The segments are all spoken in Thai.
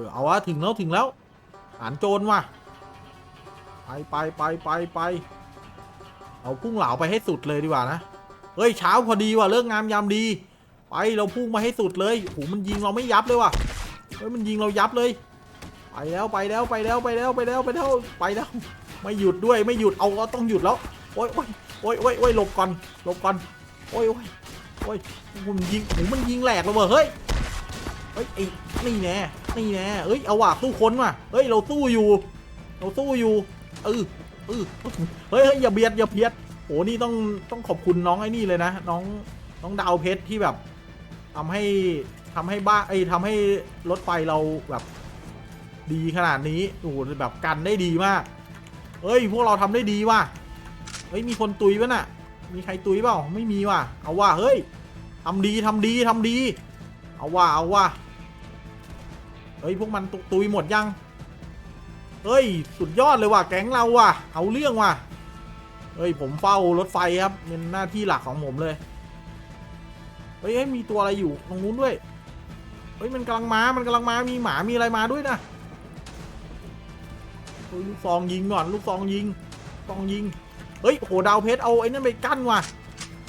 อเอาวะถึงแล้วถึงแล้วฐานโจรว่ะไปไปไปไปไปเอาพุ่งเหลาไปให้สุดเลยดีกว่านะเฮ้ยเช้าพอดีว่ะเลิกงามยามดี ไปเราพุ่งมาให้สุดเลยโหมันยิงเราไม่ยับเลยว่ะเฮ้ยมันยิงเรายับเลยไปแล้วไปแล้วไปแล้วไปแล้วไปแล้วไปแล้วไปแล้วไม่หยุดด้วยไม่หยุดเอาต้องหยุดแล้วโอ้ยโอ้ยโอ้ยโอ้ยโอ้ยหลบก่อนหลบก่อนโอ้ยโอ้ยโอ้ยมันยิงโหมันยิงแหลกเลยเว้ยเฮ้ยเฮ้ยไอ้นี่แน่ นี่แน่เอ้ยเอาว่ะสู้คนว่ะเฮ้ยเราสู้อยู่ เราสู้อยู่เออเออเฮ้ยเฮ้ยอย่าเบียดอย่าเบียดโหนี่ต้องต้องขอบคุณน้องไอ้นี่เลยนะน้องน้องดาวเพชรที่แบบทำให้ทำให้บ้าไอ้ทำให้รถไฟเราแบบดีขนาดนี้โอ้โหแบบกันได้ดีมากเฮ้ย พวกเราทำได้ดีว่ะเฮ้ยมีคนตุยป่ะน่ะ มีใครตุยเปล่าไม่มีว่ะเอาว่ะเฮ้ยทำดีทำดีทำดี เอาว่ะเอาว่ะ เฮ้ยพวกมันตุตุยหมดยัง เฮ้ยสุดยอดเลยว่ะแก๊งเราว่ะ เอาเรื่องว่ะ เฮ้ยผมเฝ้ารถไฟครับเป็นหน้าที่หลักของผมเลย เฮ้ยมีตัวอะไรอยู่ตรงนู้นด้วย เฮ้ยมันกำลังมา มันกำลังมา มีหมา มีอะไรมาด้วยนะลูกซองยิงก่อน ลูกซองยิงซองยิง เฮ้ยโหดาวเพชรเอาไอ้นั่นไปกั้นว่ะ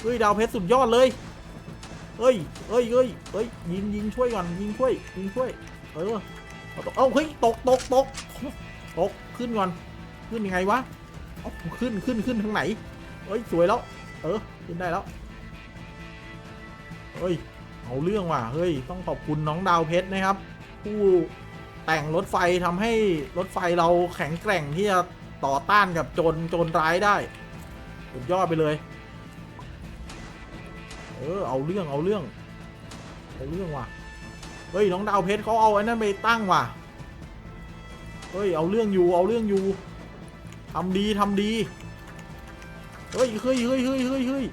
เฮ้ยดาวเพชรสุดยอดเลย เฮ้ยเฮ้ยเฮ้ยเฮ้ยยิงยิงช่วยก่อนยิงช่วยยิงช่วย เออเอาตกเอาเฮ้ยตกตกตกตกขึ้นก่อนขึ้นยังไงวะเอาขึ้นขึ้นขึ้นทางไหนเฮ้ยสวยแล้ว เออขึ้นได้แล้วเฮ้ยเอาเรื่องว่ะเฮ้ยต้องขอบคุณน้องดาวเพชรนะครับ ผู้แต่งรถไฟทำให้รถไฟเราแข็งแกร่งที่จะต่อต้านกับโจรโจรร้ายได้สุดยอดไปเลย เออเอาเรื่องเอาเรื่องเอาเรื่องว่ะ เฮ้ยน้องดาวเพชรเขาเอาไอ้นั่นไปตั้งว่ะ เฮ้ยเอาเรื่องอยู่เอาเรื่องอยู่ทำดีทำดี เฮ้ยเฮ้ยเฮ้ยเฮ้ยเฮ้ยเฮ้ย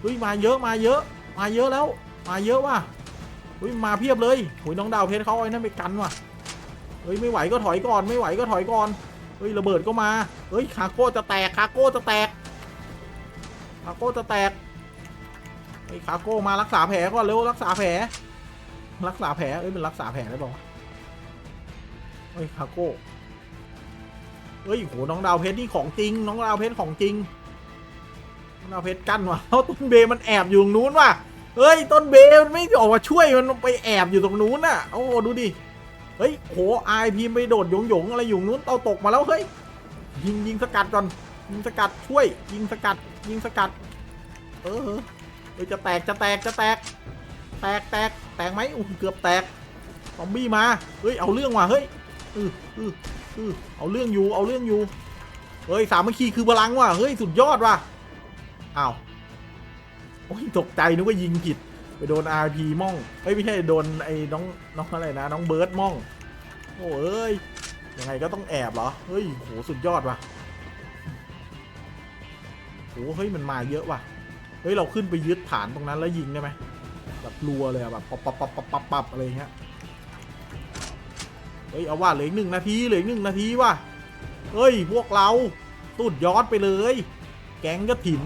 เฮ้ยมาเยอะมาเยอะ มาเยอะแล้ว มาเยอะว่ะเฮ้ยมาเพียบเลยโหยน้องดาวเพชรเขาเอาไอ้นั่นไปกันว่ะเฮ้ยไม่ไหวก็ถอยก่อนไม่ไหวก็ถอยก่อนเฮ้ยระเบิดก็มาเฮ้ยคาโก้จะแตกคาโก้จะแตกคาโก้จะแตกเฮ้ยคาโก้มารักษาแผลก่อนเร็วรักษาแผล รักษาแผลเอ้ยมันรักษาแผลได้ป่าวเฮ้ยคาโก้เฮ้ยโหน้องดาวเพชรนี่ของจริง น้องดาวเพชรของจริงน้องดาวเพชรกั้นว่ะเอ้าต้นเบย์มันแอบอยู่ตรงนู้นว่ะเฮ้ยต้นเบย์มันไม่ออกมาช่วยมันไปแอบอยู่ตรงนู้นน่ะโอ้ดูดิเฮ้ยโหไอพีมไปโดดหยงหยงอะไรอยู่นู้นเตาตกมาแล้วเฮ้ยยิงยิงสกัดก่อนยิงสกัดช่วย ยิงสกัด ยิงสกัด เออเออจะแตกจะแตกจะแตก แตกแตก แตกไหมอู้เกือบแตกซอมบี้มาเฮ้ยเอาเรื่องว่ะเฮ้ยเออเออเออเอาเรื่องอยู่เอาเรื่องอยู่เฮ้ยสามัคคีคือพลังว่ะเฮ้ยสุดยอดว่ะอ้าวโอ้ยตกใจนึกว่ายิงผิดไปโดน RP ม่องเอ้ยไม่ใช่โดนไอ้น้องน้องอะไรนะ น้องเบิร์ดม่องโอ้เอ้ยยังไงก็ต้องแอบเหรอเฮ้ยโหสุดยอดว่ะโหเฮ้ยมันมาเยอะว่ะเฮ้ยเราขึ้นไปยึดฐานตรงนั้นแล้วยิงได้ไหม แบบรัวเลยอะแบบปับปับปับปับปับปับอะไรเงี้ยเฮ้ยเอาว่าเหลืออีกหนึ่งนาทีเหลืออีกหนึ่งนาทีว่ะเฮ้ยพวกเราตุดยอดไปเลย แก๊งกระถิน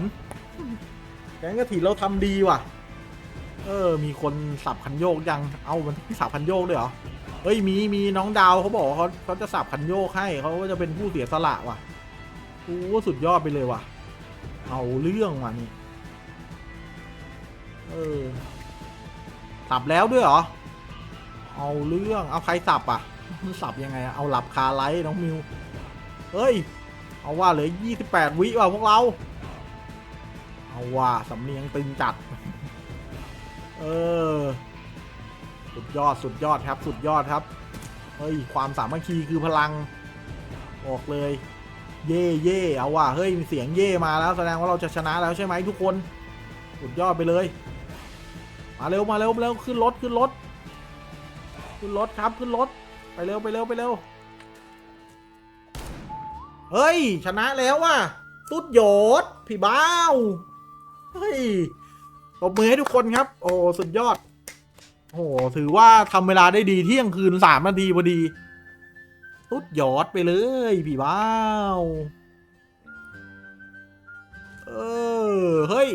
แก๊งกระถินเราทำดีว่ะ เออ มีคนสับคันโยกยังเอามันต้องสับคันโยกด้วยเหรอเฮ้ยมีมีน้องดาวเขาบอกเขาเขาจะสับคันโยกให้เขาก็จะเป็นผู้เสียสละว่ะโอ้สุดยอดไปเลยว่ะ เอาเรื่องว่ะนี่ เออ สับแล้วด้วยเหรอ เอาเรื่อง เอาใครสับอะมันสับยังไงอะเอาหลับคาไลท์น้องมิว เฮ้ย เอาว่าเหลือ28 วิว่ะพวกเรา เอาว่าสำเนียงตึงจัด เออ สุดยอดสุดยอดครับ สุดยอดครับ เฮ้ย ความสามัคคีคือพลังบอกเลย เย่เย่เอาว่ะเฮ้ยมีเสียงเย่มาแล้วแสดงว่าเราจะชนะแล้วใช่ไหมทุกคน สุดยอดไปเลย มาเร็วมาเร็วมาเร็วขึ้นรถขึ้นรถขึ้นรถครับขึ้นรถไปเร็วไปเร็วไปเร็วเฮ้ย ชนะแล้วว่ะสุดยอดพี่บ้าวเฮ้ยตบมือให้ทุกคนครับ โอ้สุดยอด โอ้ถือว่าทำเวลาได้ดีเที่ยงคืนสามนาทีพอดีสุดยอดไปเลย พี่บ้าว เออ เฮ้ย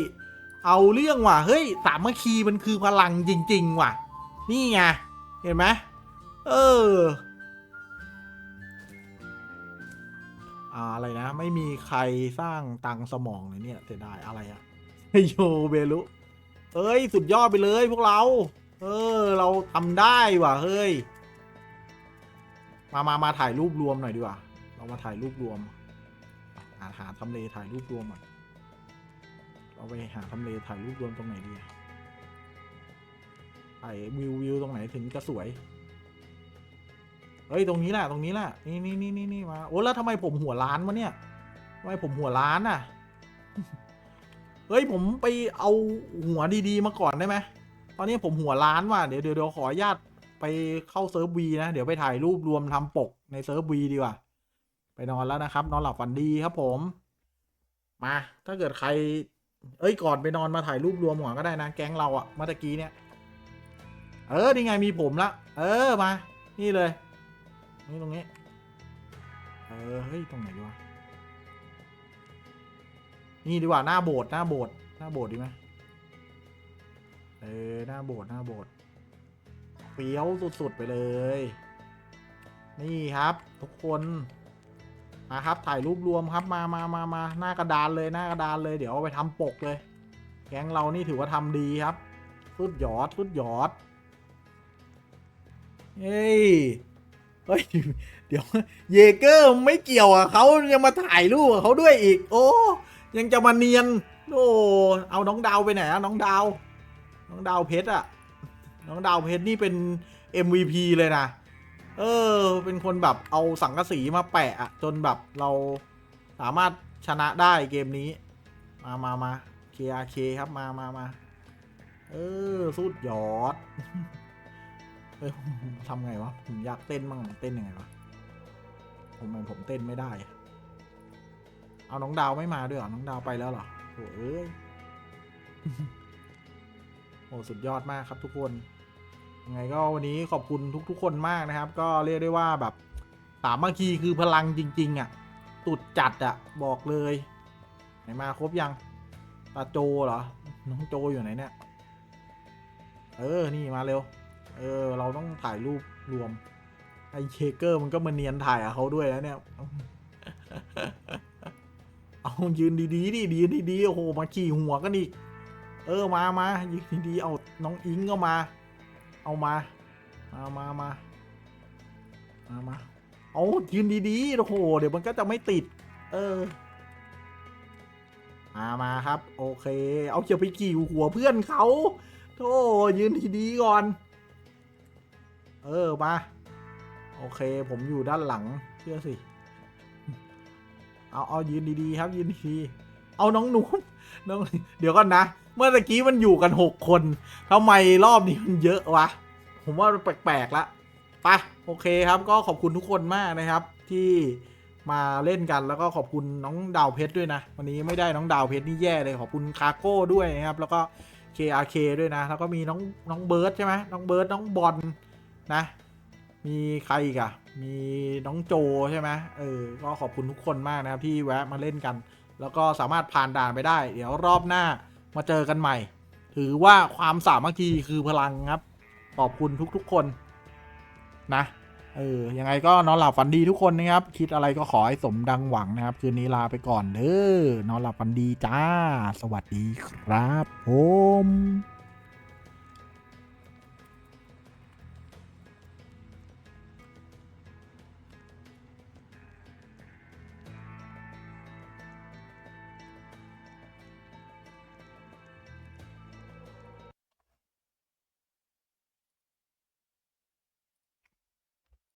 เอาเรื่องว่ะ เฮ้ยสามัคคีมันคือพลังจริง ๆ ว่ะ นี่ไง เห็นไหมเอออ่าอะไรนะ ไม่มีใครสร้างตังสมองเลยเนี่ยเสียดายอะไรอะโยเบลุเอ้ย สุดยอดไปเลยพวกเรา เออ เราทำได้ว่ะ เฮ้ย มามามาถ่ายรูปรวมหน่อยดีกว่า เรามาถ่ายรูปรวม หาหาทำเลถ่ายรูปรวมก่อน เราไปหาทำเลถ่ายรูปรวมตรงไหนดีถ่ายวิววิวตรงไหนถึงจะสวยเฮ้ยตรงนี้แหละตรงนี้แหละนี่นี่นี่นี่นี่มาโอ้แล้วทำไมผมหัวล้านวะเนี่ยทำไมผมหัวล้านอะ เฮ้ยผมไปเอาหัวดีๆมาก่อนได้ไหมตอนนี้ผมหัวล้านว่ะเดี๋ยวเดี๋ยวเดี๋ยวขออนุญาตไปเข้าเซิร์ฟวีนะ เดี๋ยวไปถ่ายรูปรวมทำปกในเซิร์ฟวีดีกว่า ไปนอนแล้วนะครับ นอนหลับฝันดีครับผม มา ถ้าเกิดใคร เอ้ยก่อนไปนอนมาถ่ายรูปรวมหัวก็ได้นะ แก๊งเราอะเมื่อตะกี้เนี่ย เออ นี่ไงมีผมละ เออ มา นี่เลย นี่ตรงนี้ เออ เฮ้ย ตรงไหนดีวะ นี่ดีกว่า หน้าโบสถ์หน้าโบสถ์หน้าโบสถ์ดีไหมเออ หน้าโบสถ์หน้าโบสถ์เฟี้ยวสุดๆไปเลย นี่ครับ ทุกคน มาครับ ถ่ายรูปรวมครับมามามามาหน้ากระดานเลยหน้ากระดานเลยเดี๋ยวเอาไปทำปกเลย แก๊งเรานี่ถือว่าทำดีครับสุดยอดสุดยอดเฮ้ยเฮ้ยเดี๋ยวเยเกอร์ไม่เกี่ยวอะเขายังมาถ่ายรูปเขาด้วยอีก โอ้ยังจะมาเนียนโอ้เอาน้องดาวไปไหนอะน้องดาว น้องดาวเพชรอะน้องดาวเพชรนี่เป็น MVP เลยนะ เออ เป็นคนแบบเอาสังกะสีมาแปะอะจนแบบเราสามารถชนะได้เกมนี้ มามามา KRK ครับมามามาเออ สุดยอด เออผมทำไงวะ ผมอยากเต้นบ้างเต้นยังไงวะผมมันผมเต้นไม่ได้ เอาน้องดาวไม่มาด้วยเหรอ น้องดาวไปแล้วเหรอโอ้เอ้ยโอ้สุดยอดมากครับทุกคน ยังไงก็วันนี้ขอบคุณทุก ๆ คนมากนะครับ ก็เรียกได้ว่าแบบสามัคคีคือพลังจริง ๆ อะ ตุดจัดอะ บอกเลยไหนมาครบยังตาโจเหรอ น้องโจอยู่ไหนเนี่ย เออ นี่มาเร็ว เออ เราต้องถ่ายรูปรวม ไอเชเกอร์มันก็มาเนียนถ่ายกับเขาด้วยแล้วเนี่ย เอายืนดีๆดิยืนดีๆโอ้โห มาขี่หัวกันอีก เออ มามายืนดีๆ เอาน้องอิงก็มา เอามา มามามามามาเอายืนดีๆ โอ้โห เดี๋ยวมันก็จะไม่ติด เออ มามาครับ โอเค เอาจะไปกี่หัวเพื่อนเขาโธ่ยืนดีๆก่อน เออ มา โอเค ผมอยู่ด้านหลัง เชื่อสิ เอา เอายืนดีๆ ครับ ยืนดีๆ เอาน้องหนูน้องเดี๋ยวก่อนนะ เมื่อตะกี้มันอยู่กันหกคนทำไมรอบนี้มันเยอะวะ ผมว่ามันแปลกๆละไปโอเคครับ ก็ขอบคุณทุกคนมากนะครับ ที่มาเล่นกันแล้วก็ขอบคุณน้องดาวเพชรด้วยนะ วันนี้ไม่ได้น้องดาวเพชรนี่แย่เลยขอบคุณคาโก้ด้วยนะครับ แล้วก็ KRK ด้วยนะ แล้วก็มีน้องน้องเบิร์ดใช่ไหมน้องเบิร์ดน้องบอลนะ มีใครอีกอะมีน้องโจใช่ไหมเออก็ขอบคุณทุกคนมากนะครับที่แวะมาเล่นกัน แล้วก็สามารถผ่านด่านไปได้ เดี๋ยวรอบหน้ามาเจอกันใหม่ ถือว่าความสามัคคีคือพลังครับ ขอบคุณทุกๆคนนะเออ ยังไงก็นอนหลับฝันดีทุกคนนะครับ คิดอะไรก็ขอให้สมดังหวังนะครับ คืนนี้ลาไปก่อนเด้อนอนหลับฝันดีจ้า สวัสดีครับผม